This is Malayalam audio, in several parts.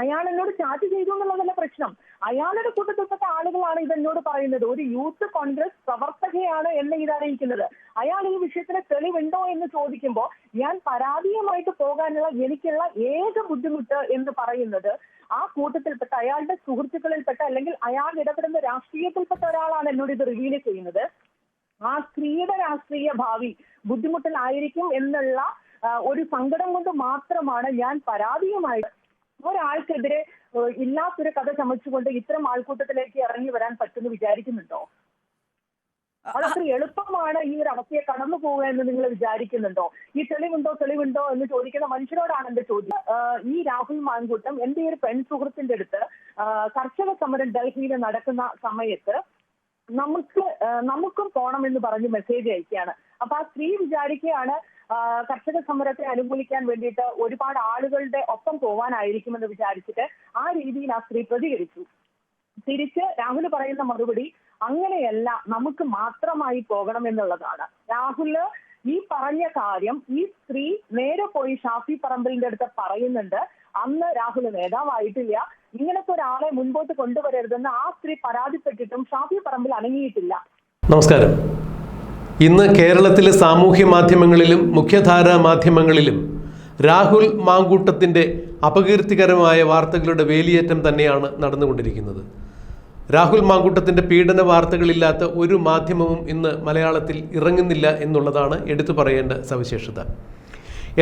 അയാൾ എന്നോട് ചാറ്റ് ചെയ്തു എന്നുള്ളതല്ല പ്രശ്നം. അയാളുടെ കൂട്ടത്തിൽപ്പെട്ട ആളുകളാണ് ഇതെന്നോട് പറയുന്നത്. ഒരു യൂത്ത് കോൺഗ്രസ് പ്രവർത്തകയാണ് എന്നെ ഇത് അറിയിക്കുന്നത്. അയാൾ ഈ വിഷയത്തിന് തെളിവുണ്ടോ എന്ന് ചോദിക്കുമ്പോൾ ഞാൻ പരാതിയുമായിട്ട് പോകാനുള്ള എനിക്കുള്ള ഏക ബുദ്ധിമുട്ട് എന്ന് പറയുന്നത് ആ കൂട്ടത്തിൽപ്പെട്ട അയാളുടെ സുഹൃത്തുക്കളിൽപ്പെട്ട അല്ലെങ്കിൽ അയാൾ ഇടപെടുന്ന രാഷ്ട്രീയത്തിൽപ്പെട്ട ഒരാളാണ് എന്നോട് ഇത് റിവീൽ ചെയ്യുന്നത്. ആ സ്ത്രീയുടെ രാഷ്ട്രീയ ഭാവി ബുദ്ധിമുട്ടിലായിരിക്കും എന്നുള്ള ഒരു സങ്കടം കൊണ്ട് മാത്രമാണ് ഞാൻ പരാതിയുമായിട്ട് ഒരാൾക്കെതിരെ ഇല്ലാത്തൊരു കഥ ചമച്ചുകൊണ്ട് ഇത്തരം ആൾക്കൂട്ടത്തിലേക്ക് ഇറങ്ങി വരാൻ പറ്റുമെന്ന് വിചാരിക്കുന്നുണ്ടോ? അതത്ര എളുപ്പമാണ് ഈ ഒരു അവസ്ഥയെ കടന്നു പോവുക എന്ന് നിങ്ങൾ വിചാരിക്കുന്നുണ്ടോ? ഈ തെളിവുണ്ടോ തെളിവുണ്ടോ എന്ന് ചോദിക്കുന്ന മനുഷ്യരോടാണ് എന്റെ ചോദ്യം. ഈ രാഹുൽ മാൻകൂട്ടം എന്റെ ഒരു പെൺ സുഹൃത്തിന്റെ അടുത്ത് കർഷക സമരം ഡൽഹിയിൽ നടക്കുന്ന സമയത്ത് നമുക്ക് നമുക്കും നമുക്കും പോണമെന്ന് പറഞ്ഞ് മെസ്സേജ് അയക്കുകയാണ്. അപ്പൊ ആ സ്ത്രീ വിചാരിക്കുകയാണ് കർഷക സമരത്തെ അനുകൂലിക്കാൻ വേണ്ടിയിട്ട് ഒരുപാട് ആളുകളുടെ ഒപ്പം പോവാനായിരിക്കുമെന്ന് വിചാരിച്ചിട്ട് ആ രീതിയിൽ ആ സ്ത്രീ പ്രതികരിച്ചു. തിരിച്ച് രാഹുൽ പറയുന്ന മറുപടി അങ്ങനെയല്ല നമുക്ക് മാത്രമായി പോകണം എന്നുള്ളതാണ്. രാഹുൽ ഈ പറഞ്ഞ കാര്യം ഈ സ്ത്രീ നേരെ പോയി ഷാഫി പറമ്പലിന്റെ അടുത്ത് പറയുന്നുണ്ട് അന്ന് രാഹുൽ നേതാവായിട്ടില്ല ഇങ്ങനത്തെ ഒരാളെ മുൻപോട്ട് കൊണ്ടുവരരുതെന്ന് ആ സ്ത്രീ പരാതിപ്പെട്ടിട്ടും ഷാഫി പറമ്പിൽ അനങ്ങിയിട്ടില്ല. നമസ്കാരം. ഇന്ന് കേരളത്തിലെ സാമൂഹ്യ മാധ്യമങ്ങളിലും മുഖ്യധാരാ മാധ്യമങ്ങളിലും രാഹുൽ മാങ്കൂട്ടത്തിന്റെ അപകീർത്തികരമായ വാർത്തകളുടെ വേലിയേറ്റം തന്നെയാണ് നടന്നുകൊണ്ടിരിക്കുന്നത്. രാഹുൽ മാങ്കൂട്ടത്തിന്റെ പീഡന വാർത്തകളില്ലാത്ത ഒരു മാധ്യമവും ഇന്ന് മലയാളത്തിൽ ഇറങ്ങുന്നില്ല എന്നുള്ളതാണ് എടുത്തു പറയേണ്ട സവിശേഷത.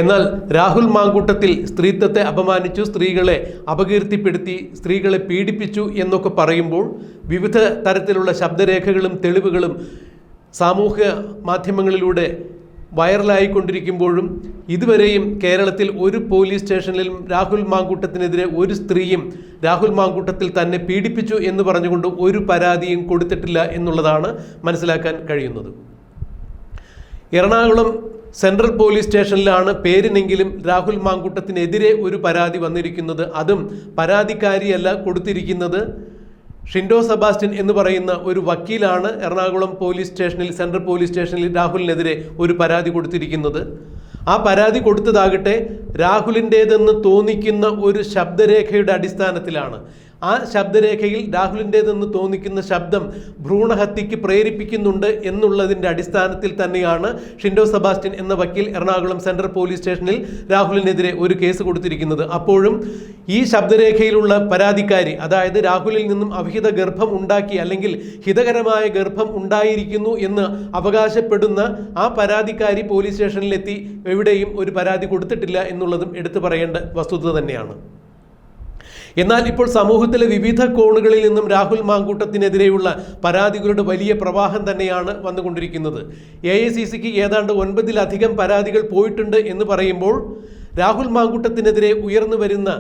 എന്നാൽ രാഹുൽ മാങ്കൂട്ടത്തിൽ സ്ത്രീത്വത്തെ അപമാനിച്ചു സ്ത്രീകളെ അപകീർത്തിപ്പെടുത്തി സ്ത്രീകളെ പീഡിപ്പിച്ചു എന്നൊക്കെ പറയുമ്പോൾ വിവിധ തരത്തിലുള്ള ശബ്ദരേഖകളും തെളിവുകളും സാമൂഹ്യ മാധ്യമങ്ങളിലൂടെ വൈറലായിക്കൊണ്ടിരിക്കുമ്പോഴും ഇതുവരെയും കേരളത്തിൽ ഒരു പോലീസ് സ്റ്റേഷനിലും രാഹുൽ മാങ്കൂട്ടത്തിനെതിരെ ഒരു സ്ത്രീയും രാഹുൽ മാങ്കൂട്ടത്തിൽ തന്നെ പീഡിപ്പിച്ചു എന്ന് പറഞ്ഞുകൊണ്ട് ഒരു പരാതിയും കൊടുത്തിട്ടില്ല എന്നുള്ളതാണ് മനസ്സിലാക്കാൻ കഴിയുന്നത്. എറണാകുളം സെൻട്രൽ പോലീസ് സ്റ്റേഷനിലാണ് പേരിനെങ്കിലും രാഹുൽ മാങ്കൂട്ടത്തിനെതിരെ ഒരു പരാതി വന്നിരിക്കുന്നത്. അതും പരാതിക്കാരിയല്ല കൊടുത്തിരിക്കുന്നത്. ഷിൻഡോ സെബാസ്റ്റ്യൻ എന്ന് പറയുന്ന ഒരു വക്കീലാണ് എറണാകുളം പോലീസ് സ്റ്റേഷനിൽ സെൻട്രൽ പോലീസ് സ്റ്റേഷനിൽ രാഹുലിനെതിരെ ഒരു പരാതി കൊടുത്തിരിക്കുന്നത്. ആ പരാതി കൊടുത്തതാകട്ടെ രാഹുലിന്റേതെന്ന് തോന്നിക്കുന്ന ഒരു ശബ്ദരേഖയുടെ അടിസ്ഥാനത്തിലാണ്. ആ ശബ്ദരേഖയിൽ രാഹുലിന്റേതെന്ന് തോന്നിക്കുന്ന ശബ്ദം ഭ്രൂണഹത്യക്ക് പ്രേരിപ്പിക്കുന്നുണ്ട് എന്നുള്ളതിന്റെ അടിസ്ഥാനത്തിൽ തന്നെയാണ് ഷിൻഡോ സെബാസ്റ്റ്യൻ എന്ന വക്കീൽ എറണാകുളം സെൻട്രൽ പോലീസ് സ്റ്റേഷനിൽ രാഹുലിനെതിരെ ഒരു കേസ് കൊടുത്തിരിക്കുന്നത്. അപ്പോഴും ഈ ശബ്ദരേഖയിലുള്ള പരാതിക്കാരി അതായത് രാഹുലിൽ നിന്നും അവിഹിത ഗർഭം ഉണ്ടാക്കി അല്ലെങ്കിൽ ഹിതകരമായ ഗർഭം ഉണ്ടായിരിക്കുന്നു എന്ന് അവകാശപ്പെടുന്ന ആ പരാതിക്കാരി പോലീസ് സ്റ്റേഷനിലെത്തി എവിടെയും ഒരു പരാതി കൊടുത്തിട്ടില്ല എന്നുള്ളതും എടുത്തു പറയേണ്ട വസ്തുത തന്നെയാണ്. എന്നാൽ ഇപ്പോൾ സമൂഹത്തിലെ വിവിധ കോണുകളിൽ നിന്നും രാഹുൽ മാങ്കൂട്ടത്തിനെതിരെയുള്ള പരാതികളുടെ വലിയ പ്രവാഹം തന്നെയാണ് വന്നുകൊണ്ടിരിക്കുന്നത്. എ ഐ സി സിക്ക് ഏതാണ്ട് ഒൻപതിലധികം പരാതികൾ പോയിട്ടുണ്ട് എന്ന് പറയുമ്പോൾ രാഹുൽ മാങ്കൂട്ടത്തിനെതിരെ ഉയർന്നു വരുന്ന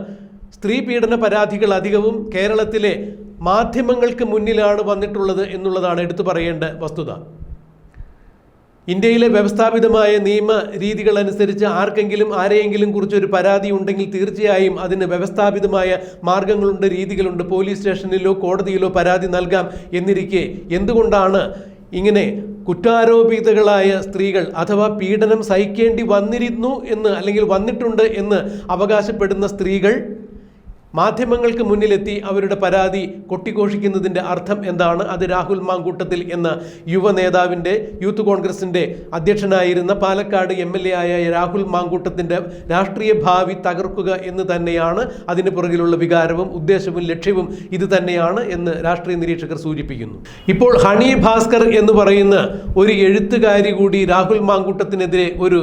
സ്ത്രീ പീഡന പരാതികൾ അധികവും കേരളത്തിലെ മാധ്യമങ്ങൾക്ക് മുന്നിലാണ് വന്നിട്ടുള്ളത് എന്നുള്ളതാണ് എടുത്തു പറയേണ്ട വസ്തുത. ഇന്ത്യയിലെ വ്യവസ്ഥാപിതമായ നിയമ രീതികൾ അനുസരിച്ച് ആർക്കെങ്കിലും ആരെയെങ്കിലും കുറിച്ച് ഒരു പരാതി ഉണ്ടെങ്കിൽ തീർച്ചയായും അതിന് വ്യവസ്ഥാപിതമായ മാർഗങ്ങളുണ്ട് രീതികളുണ്ട്. പോലീസ് സ്റ്റേഷനിലോ കോടതിയിലോ പരാതി നൽകാം എന്നിരിക്കെ എന്തുകൊണ്ടാണ് ഇങ്ങനെ കുറ്റാരോപിതകളായ സ്ത്രീകൾ അഥവാ പീഡനം സഹിക്കേണ്ടി വന്നിരുന്നു എന്ന് അല്ലെങ്കിൽ വന്നിട്ടുണ്ട് എന്ന് അവകാശപ്പെടുന്ന സ്ത്രീകൾ? മാധ്യമങ്ങൾക്ക് മുന്നിലെത്തി അവരുടെ പരാതി കൊട്ടിഘോഷിക്കുന്നതിന്റെ അർത്ഥം എന്താണ്? അത് രാഹുൽ മാങ്കൂട്ടത്തിൽ എന്ന യുവ നേതാവിന്റെ യൂത്ത് കോൺഗ്രസിന്റെ അധ്യക്ഷനായിരുന്ന പാലക്കാട് എം എൽ എ ആയ രാഹുൽ മാങ്കൂട്ടത്തിന്റെ രാഷ്ട്രീയ ഭാവി തകർക്കുക എന്ന് തന്നെയാണ് അതിന് പുറകിലുള്ള വികാരവും ഉദ്ദേശവും ലക്ഷ്യവും ഇത് തന്നെയാണ് എന്ന് രാഷ്ട്രീയ നിരീക്ഷകർ സൂചിപ്പിക്കുന്നു. ഇപ്പോൾ ഹണി ഭാസ്കർ എന്ന് പറയുന്ന ഒരു എഴുത്തുകാരി കൂടി രാഹുൽ മാങ്കൂട്ടത്തിനെതിരെ ഒരു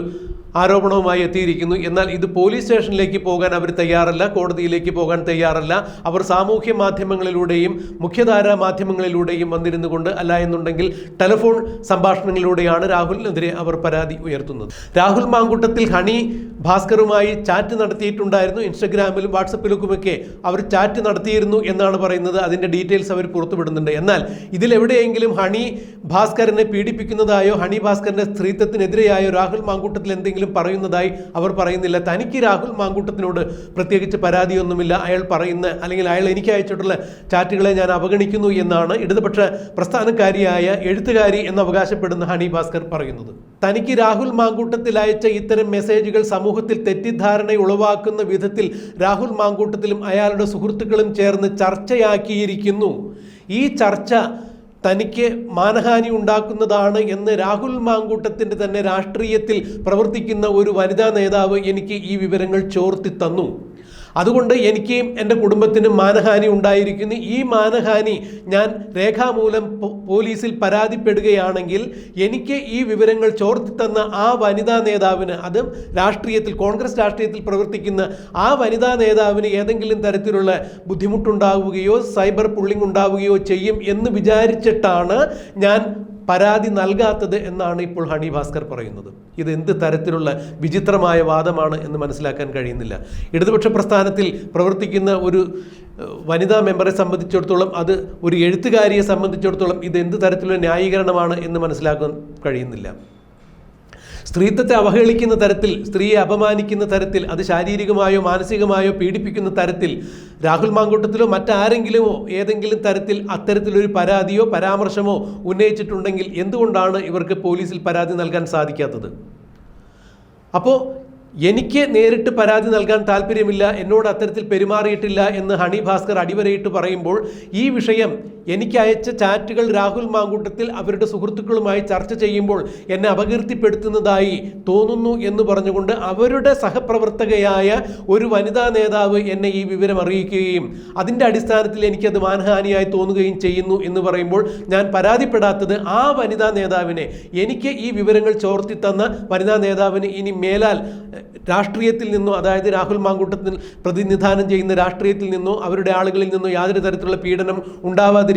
ആരോപണവുമായി എത്തിയിരിക്കുന്നു. എന്നാൽ ഇത് പോലീസ് സ്റ്റേഷനിലേക്ക് പോകാൻ അവർ തയ്യാറല്ല കോടതിയിലേക്ക് പോകാൻ തയ്യാറല്ല. അവർ സാമൂഹ്യ മാധ്യമങ്ങളിലൂടെയും മുഖ്യധാരാ മാധ്യമങ്ങളിലൂടെയും വന്നിരുന്നു കൊണ്ട് അല്ല എന്നുണ്ടെങ്കിൽ ടെലിഫോൺ സംഭാഷണങ്ങളിലൂടെയാണ് രാഹുലിനെതിരെ അവർ പരാതി ഉയർത്തുന്നത്. രാഹുൽ മാങ്കൂട്ടത്തിൽ ഹണി ഭാസ്കറുമായി ചാറ്റ് നടത്തിയിട്ടുണ്ടായിരുന്നു. ഇൻസ്റ്റഗ്രാമിലും വാട്സപ്പിലുമൊക്കെ അവർ ചാറ്റ് നടത്തിയിരുന്നു എന്നാണ് പറയുന്നത്. അതിന്റെ ഡീറ്റെയിൽസ് അവർ പുറത്തുവിടുന്നുണ്ട്. എന്നാൽ ഇതിലെവിടെയെങ്കിലും ഹണി ഭാസ്കറിനെ പീഡിപ്പിക്കുന്നതായോ ഹണി ഭാസ്കറിന്റെ സ്ത്രീത്വത്തിനെതിരെയായോ രാഹുൽ മാങ്കൂട്ടത്തിൽ എന്തെങ്കിലും എന്തെങ്കിലും പറയുന്നതായി അവർ പറയുന്നില്ല. തനിക്ക് രാഹുൽ മാങ്കൂട്ടത്തിനോട് പ്രത്യേകിച്ച് പരാതിയൊന്നുമില്ല. അയാൾ പറയുന്ന അല്ലെങ്കിൽ അയാൾ എനിക്ക് അയച്ചിട്ടുള്ള ചാറ്റുകളെ ഞാൻ അവഗണിക്കുന്നു എന്നാണ് ഇടതുപക്ഷ പ്രസ്ഥാനക്കാരിയായ എഴുത്തുകാരി എന്ന് അവകാശപ്പെടുന്ന ഹണി ഭാസ്കർ പറയുന്നത്. തനിക്ക് രാഹുൽ മാങ്കൂട്ടത്തിൽ അയച്ച ഇത്തരം മെസ്സേജുകൾ സമൂഹത്തിൽ തെറ്റിദ്ധാരണ ഉളവാക്കുന്ന വിധത്തിൽ രാഹുൽ മാങ്കൂട്ടത്തിലും അയാളുടെ സുഹൃത്തുക്കളും ചേർന്ന് ചർച്ചയാക്കിയിരിക്കുന്നു. ഈ ചർച്ച തനിക്ക് മാനഹാനി ഉണ്ടാക്കുന്നതാണ് എന്ന് രാഹുൽ മാങ്കൂട്ടത്തിന്റെ തന്നെ രാഷ്ട്രീയത്തിൽ പ്രവർത്തിക്കുന്ന ഒരു വനിതാ നേതാവ് എനിക്ക് ഈ വിവരങ്ങൾ ചോർത്തി തന്നു. അതുകൊണ്ട് എനിക്ക് എന്റെ കുടുംബത്തിനും മാനഹാനി ഉണ്ടായിരിക്കുന്നു. ഈ മാനഹാനി ഞാൻ രേഖാമൂലം പോലീസിൽ പരാതിപ്പെടുകയാണെങ്കിൽ എനിക്ക് ഈ വിവരങ്ങൾ ചോർത്തി തന്ന ആ വനിതാ നേതാവിന് അതും രാഷ്ട്രീയത്തിൽ കോൺഗ്രസ് രാഷ്ട്രീയത്തിൽ പ്രവർത്തിക്കുന്ന ആ വനിതാ നേതാവിന് ഏതെങ്കിലും തരത്തിലുള്ള ബുദ്ധിമുട്ടുണ്ടാവുകയോ സൈബർ പുള്ളിംഗ് ഉണ്ടാവുകയോ ചെയ്യും എന്ന് വിചാരിച്ചിട്ടാണ് ഞാൻ പരാതി നൽകാത്തത് എന്നാണ് ഇപ്പോൾ ഹണി ഭാസ്കർ പറയുന്നത്. ഇത് എന്ത് തരത്തിലുള്ള വിചിത്രമായ വാദമാണ് എന്ന് മനസ്സിലാക്കാൻ കഴിയുന്നില്ല. ഇടതുപക്ഷ പ്രസ്ഥാനത്തിൽ പ്രവർത്തിക്കുന്ന ഒരു വനിതാ മെമ്പറെ സംബന്ധിച്ചിടത്തോളം അത് ഒരു എഴുത്തുകാരിയെ സംബന്ധിച്ചിടത്തോളം ഇത് എന്ത് തരത്തിലുള്ള ന്യായീകരണമാണ് എന്ന് മനസ്സിലാക്കാൻ കഴിയുന്നില്ല. സ്ത്രീത്വത്തെ അവഹേളിക്കുന്ന തരത്തിൽ സ്ത്രീയെ അപമാനിക്കുന്ന തരത്തിൽ അത് ശാരീരികമായോ മാനസികമായോ പീഡിപ്പിക്കുന്ന തരത്തിൽ രാഹുൽ മാങ്കൂട്ടത്തിലോ മറ്റാരെങ്കിലുമോ ഏതെങ്കിലും തരത്തിൽ അത്തരത്തിലൊരു പരാതിയോ പരാമർശമോ ഉന്നയിച്ചിട്ടുണ്ടെങ്കിൽ എന്തുകൊണ്ടാണ് ഇവർക്ക് പോലീസിൽ പരാതി നൽകാൻ സാധിക്കാത്തത്? അപ്പോൾ എനിക്ക് നേരിട്ട് പരാതി നൽകാൻ താല്പര്യമില്ല എന്നോട് അത്തരത്തിൽ പെരുമാറിയിട്ടില്ല എന്ന് ഹണി ഭാസ്കർ അടിവരയിട്ട് പറയുമ്പോൾ ഈ വിഷയം എനിക്ക് അയച്ച ചാറ്റുകൾ രാഹുൽ മാങ്കൂട്ടത്തിൽ അവരുടെ സുഹൃത്തുക്കളുമായി ചർച്ച ചെയ്യുമ്പോൾ എന്നെ അപകീർത്തിപ്പെടുത്തുന്നതായി തോന്നുന്നു എന്ന് പറഞ്ഞുകൊണ്ട് അവരുടെ സഹപ്രവർത്തകയായ ഒരു വനിതാ നേതാവ് എന്നെ ഈ വിവരം അറിയിക്കുകയും അതിന്റെ അടിസ്ഥാനത്തിൽ എനിക്കത് മാനഹാനിയായി തോന്നുകയും ചെയ്യുന്നു എന്ന് പറയുമ്പോൾ ഞാൻ പരാതിപ്പെടാത്തത് ആ വനിതാ നേതാവിനെ എനിക്ക് ഈ വിവരങ്ങൾ ചോർത്തി തന്ന വനിതാ നേതാവിന് ഇനി മേലാൽ രാഷ്ട്രീയത്തിൽ നിന്നോ അതായത് രാഹുൽ മാങ്കൂട്ടത്തിൽ പ്രതിനിധാനം ചെയ്യുന്ന രാഷ്ട്രീയത്തിൽ നിന്നോ അവരുടെ ആളുകളിൽ നിന്നോ യാതൊരു തരത്തിലുള്ള പീഡനം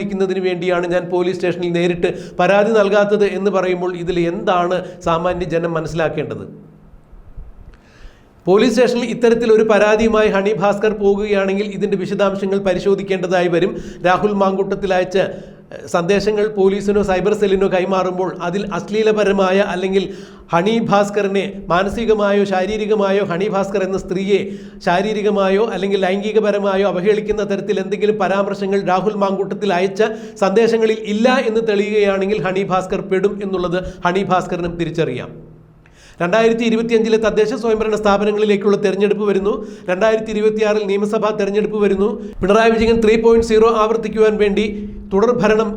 ഉണ്ടാവാതിരിക്കുന്നതിന് വേണ്ടിയാണ് ഞാൻ പോലീസ് സ്റ്റേഷനിൽ നേരിട്ട് പരാതി നൽകാത്തത് എന്ന് പറയുമ്പോൾ ഇതിൽ എന്താണ് സാമാന്യ ജനം മനസ്സിലാക്കേണ്ടത്? പോലീസ് സ്റ്റേഷനിൽ ഇത്തരത്തിൽ ഒരു പരാതിയുമായി ഹണി ഭാസ്കർ പോകുകയാണെങ്കിൽ ഇതിന്റെ വിശദാംശങ്ങൾ പരിശോധിക്കേണ്ടതായി വരും. രാഹുൽ മാങ്കൂട്ടത്തിൽ അയച്ച സന്ദേശങ്ങൾ പോലീസിനോ സൈബർ സെല്ലിനോ കൈമാറുമ്പോൾ അതിൽ അശ്ലീലപരമായ അല്ലെങ്കിൽ ഹണി ഭാസ്കറിനെ മാനസികമായോ ശാരീരികമായോ ഹണി ഭാസ്കർ എന്ന സ്ത്രീയെ ശാരീരികമായോ അല്ലെങ്കിൽ ലൈംഗികപരമായോ അവഹേളിക്കുന്ന തരത്തിൽ എന്തെങ്കിലും പരാമർശങ്ങൾ രാഹുൽ മാങ്കൂട്ടത്തിൽ അയച്ച സന്ദേശങ്ങളിൽ ഇല്ല എന്ന് തെളിയുകയാണെങ്കിൽ ഹണി ഭാസ്കർ പെടും എന്നുള്ളത് ഹണി ഭാസ്കറിനും തിരിച്ചറിയാം. രണ്ടായിരത്തി ഇരുപത്തിയഞ്ചിലെ തദ്ദേശ സ്വയംഭരണ സ്ഥാപനങ്ങളിലേക്കുള്ള തെരഞ്ഞെടുപ്പ് വരുന്നു. രണ്ടായിരത്തി ഇരുപത്തിയാറിൽ നിയമസഭാ തെരഞ്ഞെടുപ്പ് വരുന്നു. Pinarayi Vijayan three point zero ആവർത്തിക്കുവാൻ വേണ്ടി തുടർ ഭരണം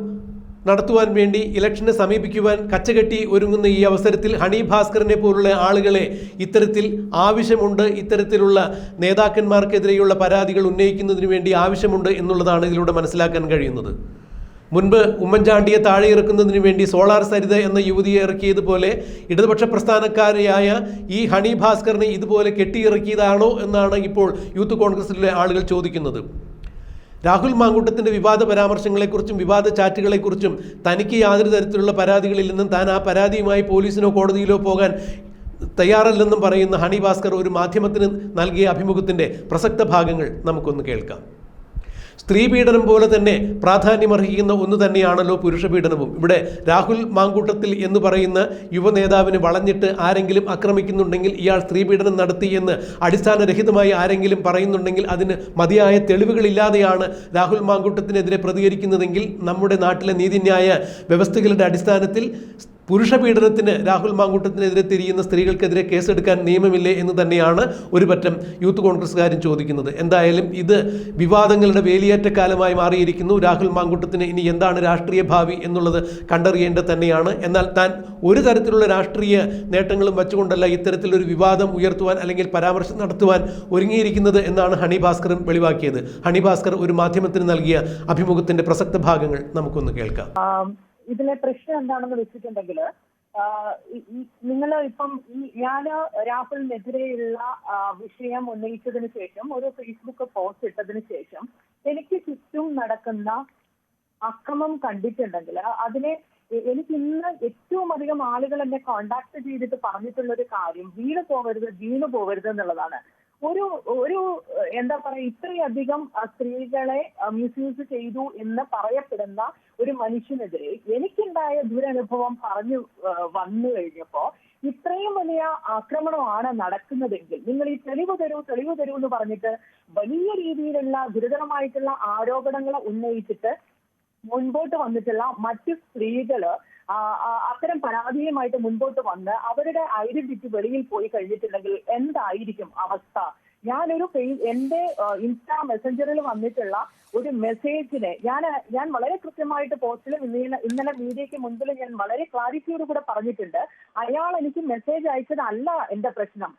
നടത്തുവാൻ വേണ്ടി ഇലക്ഷനെ സമീപിക്കുവാൻ കച്ചകെട്ടി ഒരുങ്ങുന്ന ഈ അവസരത്തിൽ ഹണി ഭാസ്കറിനെ പോലുള്ള ആളുകളെ ഇത്തരത്തിൽ ആവശ്യമുണ്ട്. ഇത്തരത്തിലുള്ള നേതാക്കന്മാർക്കെതിരെയുള്ള പരാതികൾ ഉന്നയിക്കുന്നതിന് വേണ്ടി ആവശ്യമുണ്ട് എന്നുള്ളതാണ് ഇതിലൂടെ മനസ്സിലാക്കാൻ കഴിയുന്നത്. മുൻപ് ഉമ്മൻചാണ്ടിയെ താഴെ ഇറക്കുന്നതിന് വേണ്ടി സോളാർ സരിത എന്ന യുവതിയെ ഇറക്കിയതുപോലെ ഇടതുപക്ഷ പ്രസ്ഥാനക്കാരിയായ ഈ ഹണി ഭാസ്കറിനെ ഇതുപോലെ കെട്ടിയിറക്കിയതാണോ എന്നാണ് ഇപ്പോൾ യൂത്ത് കോൺഗ്രസിലെ ആളുകൾ ചോദിക്കുന്നത്. രാഹുൽ മാങ്കൂട്ടത്തിന്റെ വിവാദ പരാമർശങ്ങളെക്കുറിച്ചും വിവാദ ചാറ്റുകളെക്കുറിച്ചും തനിക്ക് യാതൊരു തരത്തിലുള്ള പരാതികളിൽ നിന്നും താൻ ആ പരാതിയുമായി പോലീസിനോ കോടതിയിലോ പോകാൻ തയ്യാറല്ലെന്നും പറയുന്ന ഹണി ഭാസ്കർ ഒരു മാധ്യമത്തിന് നൽകിയ അഭിമുഖത്തിന്റെ പ്രസക്ത ഭാഗങ്ങൾ നമുക്കൊന്ന് കേൾക്കാം. സ്ത്രീ പീഡനം പോലെ തന്നെ പ്രാധാന്യമർഹിക്കുന്ന ഒന്ന് തന്നെയാണല്ലോ പുരുഷ പീഡനവും. ഇവിടെ രാഹുൽ മാങ്കൂട്ടത്തിൽ എന്ന് പറയുന്ന യുവ നേതാവിന് വളഞ്ഞിട്ട് ആരെങ്കിലും ആക്രമിക്കുന്നുണ്ടെങ്കിൽ ഇയാൾ സ്ത്രീ പീഡനം നടത്തി എന്ന് അടിസ്ഥാനരഹിതമായി ആരെങ്കിലും പറയുന്നുണ്ടെങ്കിൽ അതിന് മതിയായ തെളിവുകളില്ലാതെയാണ് രാഹുൽ മാങ്കൂട്ടത്തിനെതിരെ പ്രതികരിക്കുന്നതെങ്കിൽ നമ്മുടെ നാട്ടിലെ നീതിന്യായ വ്യവസ്ഥകളുടെ അടിസ്ഥാനത്തിൽ പുരുഷ പീഡനത്തിന് രാഹുൽ മാങ്കൂട്ടത്തിനെതിരെ തിരിയുന്ന സ്ത്രീകൾക്കെതിരെ കേസെടുക്കാൻ നിയമമില്ലേ എന്ന് തന്നെയാണ് ഒരു പറ്റം യൂത്ത് കോൺഗ്രസ്സുകാരും ചോദിക്കുന്നത്. എന്തായാലും ഇത് വിവാദങ്ങളുടെ വേലിയേറ്റ കാലമായി മാറിയിരിക്കുന്നു. രാഹുൽ മാങ്കൂട്ടത്തിന് ഇനി എന്താണ് രാഷ്ട്രീയ ഭാവി എന്നുള്ളത് കണ്ടറിയേണ്ടത് തന്നെയാണ്. എന്നാൽ താൻ ഒരു തരത്തിലുള്ള രാഷ്ട്രീയ നേട്ടങ്ങളും വച്ചുകൊണ്ടല്ല ഇത്തരത്തിലൊരു വിവാദം ഉയർത്തുവാൻ അല്ലെങ്കിൽ പരാമർശം നടത്തുവാൻ ഒരുങ്ങിയിരിക്കുന്നത് എന്നാണ് ഹണി ഭാസ്കറും വെളിവാക്കിയത്. ഹണി ഭാസ്കർ ഒരു മാധ്യമത്തിന് നൽകിയ അഭിമുഖത്തിന്റെ പ്രസക്ത ഭാഗങ്ങൾ നമുക്കൊന്ന് കേൾക്കാം. ഇതിലെ പ്രശ്നം എന്താണെന്ന് വെച്ചിട്ടുണ്ടെങ്കിൽ നിങ്ങൾ ഇപ്പം ഈ ഞാൻ രാഹുലിനെതിരെയുള്ള വിഷയം ഉന്നയിച്ചതിന് ശേഷം ഒരു ഫേസ്ബുക്ക് പോസ്റ്റ് ഇട്ടതിന് ശേഷം എനിക്ക് ചുറ്റും നടക്കുന്ന അക്രമം കണ്ടിട്ടുണ്ടെങ്കിൽ അതിനെ എനിക്ക് ഇന്ന് ഏറ്റവും അധികം ആളുകൾ എന്നെ കോണ്ടാക്ട് ചെയ്തിട്ട് പറഞ്ഞിട്ടുള്ള ഒരു കാര്യം വീണ് പോകരുത് വീണ് പോകരുത് എന്നുള്ളതാണ്. ഒരു ഒരു എന്താ പറയാ ഇത്രയധികം സ്ത്രീകളെ മിസ്യൂസ് ചെയ്തു എന്ന് പറയപ്പെടുന്ന ഒരു മനുഷ്യനെതിരെ എനിക്കുണ്ടായ ദുരനുഭവം പറഞ്ഞു വന്നു കഴിഞ്ഞപ്പോ ഇത്രയും വലിയ ആക്രമണമാണ് നടക്കുന്നതെങ്കിൽ നിങ്ങൾ ഈ തെളിവ് തരൂ തെളിവ് തരൂ എന്ന് പറഞ്ഞിട്ട് വലിയ രീതിയിലുള്ള ഗുരുതരമായിട്ടുള്ള ആരോപണങ്ങൾ ഉന്നയിച്ചിട്ട് മുൻപോട്ട് വന്നിട്ടുള്ള മറ്റു സ്ത്രീകൾ അത്തരം പരാതിയുമായിട്ട് മുൻപോട്ട് വന്ന് അവരുടെ ഐഡന്റിറ്റി വെളിയിൽ പോയി കഴിഞ്ഞിട്ടുണ്ടെങ്കിൽ എന്തായിരിക്കും അവസ്ഥ? ഞാനൊരു എന്റെ ഇൻസ്റ്റാ മെസ്സഞ്ചറിൽ വന്നിട്ടുള്ള ഒരു മെസ്സേജിനെ ഞാൻ ഞാൻ വളരെ കൃത്യമായിട്ട് പോസ്റ്റിലും ഇന്നലെ ഇന്നലെ മീഡിയയ്ക്ക് മുൻപിൽ ഞാൻ വളരെ ക്ലാരിറ്റിയോട് കൂടെ പറഞ്ഞിട്ടുണ്ട്. അയാൾ എനിക്ക് മെസ്സേജ് അയച്ചതല്ല എന്റെ പ്രശ്നം.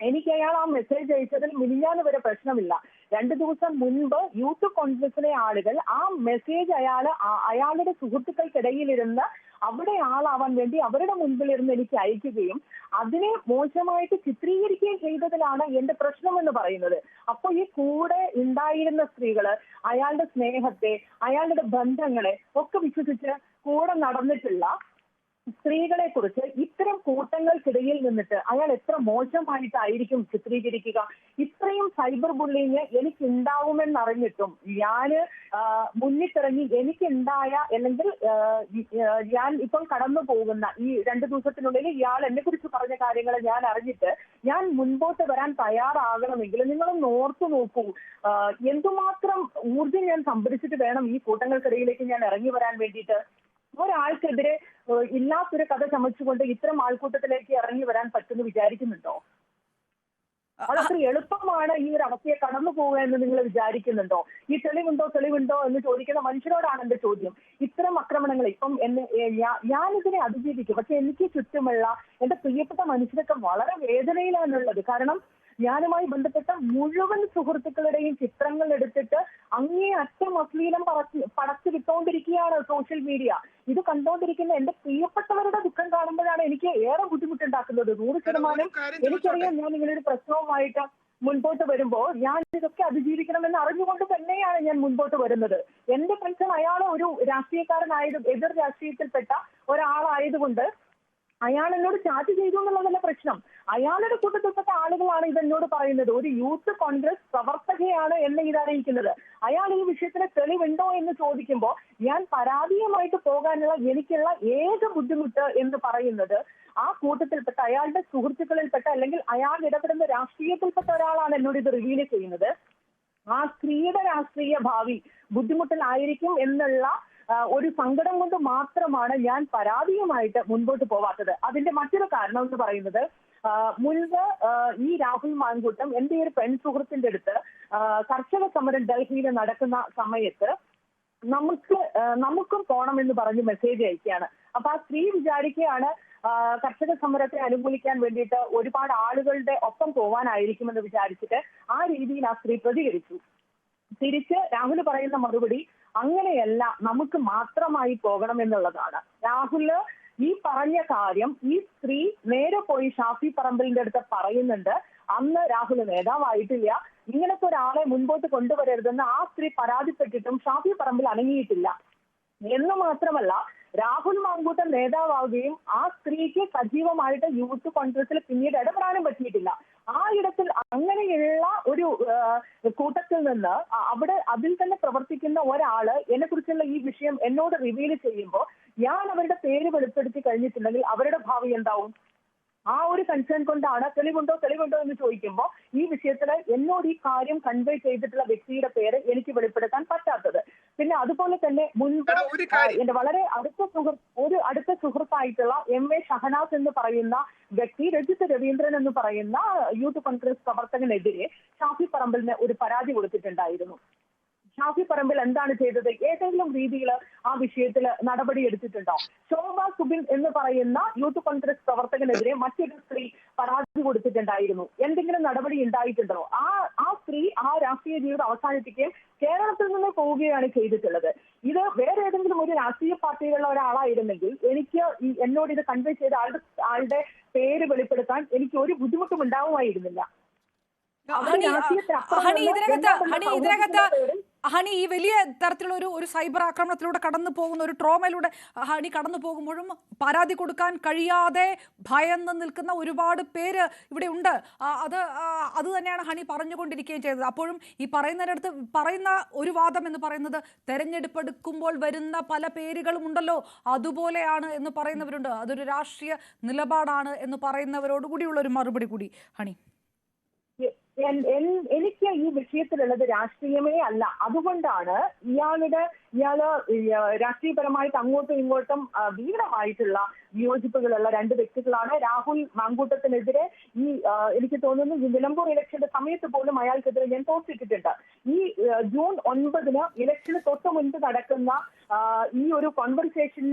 എനിക്ക് അയാൾ ആ മെസ്സേജ് അയച്ചതിൽ മിനിഞ്ഞാന്ന് വരെ പ്രശ്നമില്ല. രണ്ടു ദിവസം മുൻപ് യൂത്ത് കോൺഗ്രസിലെ ആളുകൾ ആ മെസ്സേജ് അയാൾ അയാളുടെ സുഹൃത്തുക്കൾക്കിടയിലിരുന്ന് അവിടെ ആളാവാൻ വേണ്ടി അവരുടെ മുൻപിൽ ഇരുന്ന് എനിക്ക് അയക്കുകയും അതിനെ മോശമായിട്ട് ചിത്രീകരിക്കുകയും ചെയ്തതിലാണ് എന്റെ പ്രശ്നം എന്ന് പറയുന്നത്. അപ്പൊ ഈ കൂടെ ഉണ്ടായിരുന്ന സ്ത്രീകൾ അയാളുടെ സ്നേഹത്തെ അയാളുടെ ബന്ധങ്ങളെ ഒക്കെ വിശ്വസിച്ച് കൂടെ നടന്നിട്ടുള്ള സ്ത്രീകളെ കുറിച്ച് ഇത്തരം കൂട്ടങ്ങൾക്കിടയിൽ നിന്നിട്ട് അയാൾ എത്ര മോശമായിട്ടായിരിക്കും ചിത്രീകരിക്കുക? ഇത്രയും സൈബർ ബുള്ളിങ് എനിക്ക് ഉണ്ടാവുമെന്നറിഞ്ഞിട്ടും ഞാൻ മുന്നിട്ടിറങ്ങി എനിക്കുണ്ടായ അല്ലെങ്കിൽ ഞാൻ ഇപ്പോൾ കടന്നു പോകുന്ന ഈ രണ്ടു ദിവസത്തിനുള്ളിൽ ഇയാൾ എന്നെ കുറിച്ച് പറഞ്ഞ കാര്യങ്ങൾ ഞാൻ അറിഞ്ഞിട്ട് ഞാൻ മുൻപോട്ട് വരാൻ തയ്യാറാകണമെങ്കിൽ നിങ്ങളും ഓർത്തു നോക്കൂ. എന്തുമാത്രം ഊർജം ഞാൻ സംഭരിച്ചിട്ട് വേണം ഈ കൂട്ടങ്ങൾക്കിടയിലേക്ക് ഞാൻ ഇറങ്ങി വരാൻ വേണ്ടിയിട്ട്? ഒരാൾക്കെതിരെ ഇല്ലാത്തൊരു കഥ ചമച്ചുകൊണ്ട് ഇത്തരം ആൾക്കൂട്ടത്തിലേക്ക് ഇറങ്ങി വരാൻ പറ്റുമെന്ന് വിചാരിക്കുന്നുണ്ടോ? അതത്ര എളുപ്പമാണ് ഈ ഒരു അവസ്ഥയെ കടന്നു പോവുക എന്ന് നിങ്ങൾ വിചാരിക്കുന്നുണ്ടോ? ഈ തെളിവുണ്ടോ തെളിവുണ്ടോ എന്ന് ചോദിക്കുന്ന മനുഷ്യരോടാണ് എന്റെ ചോദ്യം. ഇത്തരം ആക്രമണങ്ങൾ ഇപ്പം എന്നെ ഞാൻ ഇതിനെ ഞാനിതിനെ അതിജീവിക്കും. പക്ഷെ എനിക്ക് ചുറ്റുമുള്ള എന്റെ പ്രിയപ്പെട്ട മനുഷ്യരൊക്കെ വളരെ വേദനയിലാണുള്ളത്. കാരണം ഞാനുമായി ബന്ധപ്പെട്ട മുഴുവൻ സുഹൃത്തുക്കളുടെയും ചിത്രങ്ങൾ എടുത്തിട്ട് അങ്ങേ അറ്റം അശ്ലീലം പറച്ച് പടച്ചു വിട്ടുകൊണ്ടിരിക്കുകയാണ് സോഷ്യൽ മീഡിയ. ഇത് കണ്ടുകൊണ്ടിരിക്കുന്ന എന്റെ പ്രിയപ്പെട്ടവരുടെ ദുഃഖം കാണുമ്പോഴാണ് എനിക്ക് ഏറെ ബുദ്ധിമുട്ടുണ്ടാക്കുന്നത്. നൂറ് ശതമാനം? എനിക്കറിയാം ഞാൻ നിങ്ങളൊരു പ്രശ്നവുമായിട്ട് മുൻപോട്ട് വരുമ്പോൾ ഞാൻ ഇതൊക്കെ അതിജീവിക്കണമെന്ന് അറിഞ്ഞുകൊണ്ട് തന്നെയാണ് ഞാൻ മുൻപോട്ട് വരുന്നത്. എന്റെ ഫ്രണ്ട്സ് അയാൾ ഒരു രാഷ്ട്രീയക്കാരനായത് എതിർ രാഷ്ട്രീയത്തിൽപ്പെട്ട ഒരാളായതുകൊണ്ട് അയാൾ എന്നോട് ചാറ്റ് ചെയ്തു എന്നുള്ളതല്ല പ്രശ്നം. അയാളുടെ കൂട്ടത്തിൽപ്പെട്ട ആളുകളാണ് ഇതെന്നോട് പറയുന്നത്. ഒരു യൂത്ത് കോൺഗ്രസ് പ്രവർത്തകയാണ് എന്നെ ഇത് അറിയിക്കുന്നത്. അയാൾ ഈ വിഷയത്തിന് തെളിവുണ്ടോ എന്ന് ചോദിക്കുമ്പോൾ ഞാൻ പരാതിയുമായിട്ട് പോകാനുള്ള എനിക്കുള്ള ഏക ബുദ്ധിമുട്ട് എന്ന് പറയുന്നത് ആ കൂട്ടത്തിൽപ്പെട്ട അയാളുടെ സുഹൃത്തുക്കളിൽപ്പെട്ട അല്ലെങ്കിൽ അയാൾ ഇടപെടുന്ന രാഷ്ട്രീയത്തിൽപ്പെട്ട ഒരാളാണ് എന്നോട് ഇത് റിവീൽ ചെയ്യുന്നത്. ആ സ്ത്രീയുടെ രാഷ്ട്രീയ ഭാവി ബുദ്ധിമുട്ടിലായിരിക്കും എന്നുള്ള ഒരു സങ്കടം കൊണ്ട് മാത്രമാണ് ഞാൻ പരാതിയുമായിട്ട് മുൻപോട്ട് പോവാത്തത്. അതിന്റെ മറ്റൊരു കാരണം എന്ന് പറയുന്നത് മുൻപ് ഈ രാഹുൽ മാൻകൂട്ടം എന്റെ ഒരു പെൺ സുഹൃത്തിന്റെ അടുത്ത് കർഷക സമരം ഡൽഹിയിൽ നടക്കുന്ന സമയത്ത് നമുക്ക് നമുക്കും പോണമെന്ന് പറഞ്ഞ് മെസ്സേജ് അയക്കുകയാണ്. അപ്പൊ ആ സ്ത്രീ വിചാരിക്കുകയാണ് കർഷക സമരത്തെ അനുകൂലിക്കാൻ വേണ്ടിയിട്ട് ഒരുപാട് ആളുകളുടെ ഒപ്പം പോവാനായിരിക്കുമെന്ന് വിചാരിച്ചിട്ട് ആ രീതിയിൽ ആ സ്ത്രീ പ്രതികരിച്ചു. തിരിച്ച് രാഹുൽ പറയുന്ന മറുപടി അങ്ങനെയല്ല നമുക്ക് മാത്രമായി പോകണം എന്നുള്ളതാണ്. രാഹുൽ ഈ പറഞ്ഞ കാര്യം ഈ സ്ത്രീ നേരെ പോയി ഷാഫി പറമ്പലിന്റെ അടുത്ത് പറയുന്നുണ്ട് അന്ന് രാഹുൽ നേതാവായിട്ടില്ല ഇങ്ങനത്തെ ഒരാളെ മുൻപോട്ട് കൊണ്ടുവരരുതെന്ന് ആ സ്ത്രീ പരാതിപ്പെട്ടിട്ടും ഷാഫി പറമ്പിൽ അനങ്ങിയിട്ടില്ല. എന്ന് മാത്രമല്ല രാഹുൽ മാങ്കൂട്ടം നേതാവാവുകയും ആ സ്ത്രീക്ക് സജീവമായിട്ട് യൂത്ത് കോൺഗ്രസിൽ പിന്നീട് ഇടപെടാനും പറ്റിയിട്ടില്ല. ആ ഇടത്തിൽ അങ്ങനെയുള്ള ഒരു കൂട്ടത്തിൽ നിന്ന് അവിടെ അതിൽ തന്നെ പ്രവർത്തിക്കുന്ന ഒരാൾ എന്നെ കുറിച്ചുള്ള ഈ വിഷയം എന്നോട് റിവീൽ ചെയ്യുമ്പോൾ ഞാൻ അവരുടെ പേര് വെളിപ്പെടുത്തി കഴിഞ്ഞിട്ടുണ്ടെങ്കിൽ അവരുടെ ഭാവി എന്താവും? ആ ഒരു കൺസേൺ കൊണ്ടാണ് തെളിവുണ്ടോ തെളിവുണ്ടോ എന്ന് ചോദിക്കുമ്പോൾ ഈ വിഷയത്തിൽ എന്നോട് ഈ കാര്യം കൺവേ ചെയ്തിട്ടുള്ള വ്യക്തിയുടെ പേര് എനിക്ക് വെളിപ്പെടുത്താൻ പറ്റാത്തത്. പിന്നെ അതുപോലെ തന്നെ മുൻപ് എന്റെ വളരെ അടുത്ത സുഹൃത്ത് ഒരു അടുത്ത സുഹൃത്തായിട്ടുള്ള എം എ ഷഹനാസ് എന്ന് പറയുന്ന വ്യക്തി രജിത് രവീന്ദ്രൻ എന്ന് പറയുന്ന യൂത്ത് കോൺഗ്രസ് പ്രവർത്തകനെതിരെ ഷാഫി പറമ്പലിന് ഒരു പരാതി കൊടുത്തിട്ടുണ്ടായിരുന്നു. ഷാഫി പറമ്പിൽ എന്താണ് ചെയ്തത്? ഏതെങ്കിലും രീതിയിൽ ആ വിഷയത്തിൽ നടപടി എടുത്തിട്ടുണ്ടോ? ശോഭ സുബിൻ എന്ന് പറയുന്ന യൂത്ത് കോൺഗ്രസ് പ്രവർത്തകനെതിരെ മറ്റൊരു സ്ത്രീ പരാതി കൊടുത്തിട്ടുണ്ടായിരുന്നു. എന്തെങ്കിലും നടപടി ഉണ്ടായിട്ടുണ്ടോ? ആ ആ സ്ത്രീ ആ രാഷ്ട്രീയ ജീവിതം അവസാനിപ്പിക്കുകയും കേരളത്തിൽ നിന്ന് പോവുകയാണ് ചെയ്തിട്ടുള്ളത്. ഇത് വേറെ ഏതെങ്കിലും ഒരു രാഷ്ട്രീയ പാർട്ടിയിലുള്ള ഒരാളായിരുന്നെങ്കിൽ എനിക്ക് എന്നോട് ഇത് കൺവേ ചെയ്ത ആളുടെ ആളുടെ പേര് വെളിപ്പെടുത്താൻ എനിക്ക് ഒരു ബുദ്ധിമുട്ടും ഉണ്ടാവുമായിരുന്നില്ല. ഹണി ഹണി നിന്ന് ഇതിനകത്ത് ഹണി ഇതിനകത്ത് ഹണി ഈ വലിയ തരത്തിലുള്ള ഒരു ഒരു സൈബർ ആക്രമണത്തിലൂടെ കടന്നു പോകുന്ന ഒരു ട്രോമയിലൂടെ ഹണി കടന്നു പോകുമ്പോഴും പരാതി കൊടുക്കാൻ കഴിയാതെ ഭയന്ന് നിൽക്കുന്ന ഒരുപാട് പേര് ഇവിടെ ഉണ്ട്. അത് അത് തന്നെയാണ് ഹണി പറഞ്ഞുകൊണ്ടിരിക്കുകയും ചെയ്തത്. അപ്പോഴും ഈ പറയുന്നതിനടുത്ത് പറയുന്ന ഒരു വാദം എന്ന് പറയുന്നത് തെരഞ്ഞെടുപ്പ് എടുക്കുമ്പോൾ വരുന്ന പല പേരുകളും ഉണ്ടല്ലോ അതുപോലെയാണ് എന്ന് പറയുന്നവരുണ്ട്. അതൊരു രാഷ്ട്രീയ നിലപാടാണ് എന്ന് പറയുന്നവരോട് കൂടിയുള്ള ഒരു മറുപടി കൂടി ഹണി. എനിക്ക് ഈ വിഷയത്തിലുള്ളത് രാഷ്ട്രീയമേ അല്ല. അതുകൊണ്ടാണ് ഇയാളുടെ ഇയാൾ രാഷ്ട്രീയപരമായിട്ട് അങ്ങോട്ടും ഇങ്ങോട്ടും ഭീകരമായിട്ടുള്ള വിയോജിപ്പുകളുള്ള രണ്ട് വ്യക്തികളാണ്. രാഹുൽ മാങ്കൂട്ടത്തിനെതിരെ ഈ എനിക്ക് തോന്നുന്നു ഈ നിലമ്പൂർ ഇലക്ഷന്റെ സമയത്ത് പോലും അയാൾക്കെതിരെ ഞാൻ പോസ്റ്റ് ഈ ജൂൺ ഒൻപതിന് ഇലക്ഷന് തൊട്ട് മുൻപ് നടക്കുന്ന ഈ ഒരു കോൺവെർസേഷൻ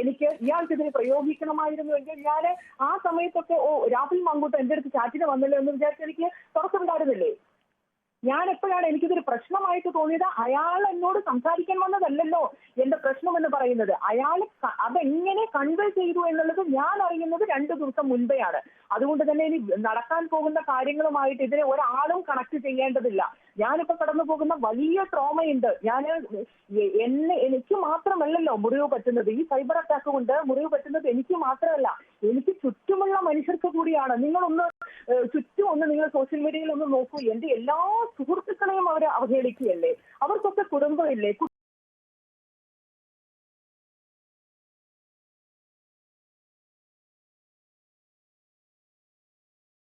എനിക്ക് ഇയാൾക്കെതിരെ പ്രയോഗിക്കണമായിരുന്നുവെങ്കിൽ ഞാൻ ആ സമയത്തൊക്കെ ഓ രാഹുൽ മങ്കൂട്ട് എന്റെ അടുത്ത് ചാറ്റിന് വന്നല്ലോ എന്ന് വിചാരിച്ച് എനിക്ക് തുറക്കുണ്ടായിരുന്നില്ലേ ഞാൻ എപ്പോഴാണ് എനിക്കിതൊരു പ്രശ്നമായിട്ട് തോന്നിയത്? അയാൾ എന്നോട് സംസാരിക്കാൻ വന്നതല്ലല്ലോ എന്റെ പ്രശ്നം എന്ന് പറയുന്നത്. അയാൾ അതെങ്ങനെ കൺവേ ചെയ്തു എന്നുള്ളത് ഞാൻ അറിയുന്നത് രണ്ടു ദിവസം മുൻപെയാണ്. അതുകൊണ്ട് തന്നെ ഇനി നടക്കാൻ പോകുന്ന കാര്യങ്ങളുമായിട്ട് ഇതിനെ ഒരാളും കണക്ട് ചെയ്യേണ്ടതില്ല. ഞാനിപ്പോ കടന്നു പോകുന്ന വലിയ ട്രോമയുണ്ട്. ഞാൻ എന്നെ എനിക്ക് മാത്രമല്ലല്ലോ മുറിവ് പറ്റുന്നത്. ഈ സൈബർ അറ്റാക്ക് കൊണ്ട് മുറിവ് പറ്റുന്നത് എനിക്ക് മാത്രമല്ല. എനിക്ക് ചുറ്റുമുള്ള മനുഷ്യർക്ക് കൂടിയാണ്. നിങ്ങളൊന്ന് ചുറ്റും ഒന്ന് നിങ്ങൾ സോഷ്യൽ മീഡിയയിൽ ഒന്ന് നോക്കൂ. എന്റെ എല്ലാ സുഹൃത്തുക്കളെയും അവർ അവഹേളിക്കുകയല്ലേ? അവർക്കൊക്കെ കുടുംബമില്ലേ?